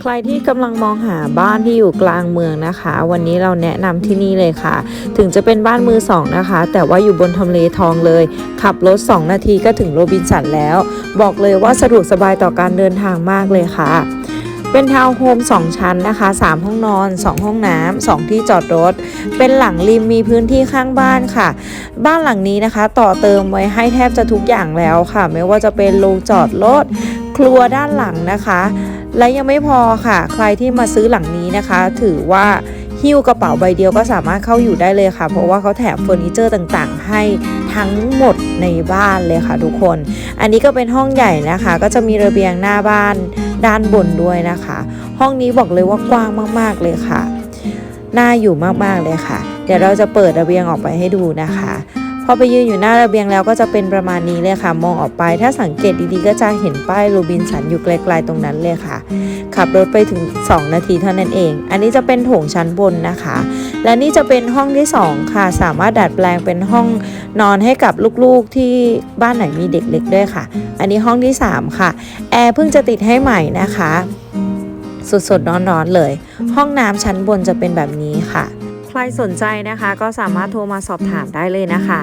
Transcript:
ใครที่กำลังมองหาบ้านที่อยู่กลางเมืองนะคะ วันนี้เราแนะนำที่นี่เลยค่ะ ถึงจะเป็นบ้านมือสองนะคะ แต่ว่าอยู่บนทำเลทองเลย ขับรถ 2 นาทีก็ถึงโรบินสันแล้ว บอกเลยว่าสะดวกสบายต่อการเดินทางมากเลยค่ะ เป็นทาวน์โฮม 2 ชั้นนะคะ 3 ห้องนอน 2 ห้องน้ำ2ที่จอดรถ เป็นหลังริมมีพื้นที่ข้างบ้านค่ะ บ้านหลังนี้นะคะ ต่อเติมไว้ให้แทบจะทุกอย่างแล้วค่ะ ไม่ว่าจะเป็นโรงจอดรถครัวด้านหลังนะคะ และยังไม่พอค่ะ ใครที่มาซื้อหลังนี้นะคะ ถือว่าหิ้วกระเป๋าใบเดียวก็สามารถเข้าอยู่ได้เลยค่ะ เพราะว่าเขาแถมเฟอร์นิเจอร์ต่างๆ ให้ทั้งหมดในบ้านเลยค่ะทุกคน อันนี้ก็เป็นห้องใหญ่นะคะ ก็จะมีระเบียงหน้าบ้านด้านบนด้วยนะคะ ห้องนี้บอกเลยว่ากว้างมากๆเลยค่ะ น่าอยู่มากๆเลยค่ะ เดี๋ยวเราจะเปิดระเบียงออกไปให้ดูนะคะ พอไปยืนอยู่หน้าระเบียงแล้วก็จะเป็นประมาณนี้เลยค่ะ มองออกไป ถ้าสังเกตดีๆ ก็จะเห็นป้ายโรบินสันอยู่ไกลๆตรงนั้นเลยค่ะ ขับรถไปถึง 2 นาทีเท่านั้นเอง อันนี้จะเป็นโถงชั้นบนนะคะ และนี่จะเป็นห้องที่ 2 ค่ะ สามารถดัดแปลงเป็นห้องนอนให้กับลูกๆที่บ้านไหนมีเด็กเล็กด้วยค่ะ อันนี้ห้องที่ 3 ค่ะ แอร์เพิ่งจะติดให้ใหม่นะคะ สดๆร้อนๆเลย ห้องน้ำชั้นบนจะเป็นแบบนี้ค่ะ ใครสนใจนะคะ ก็สามารถโทรมาสอบถามได้เลยนะคะ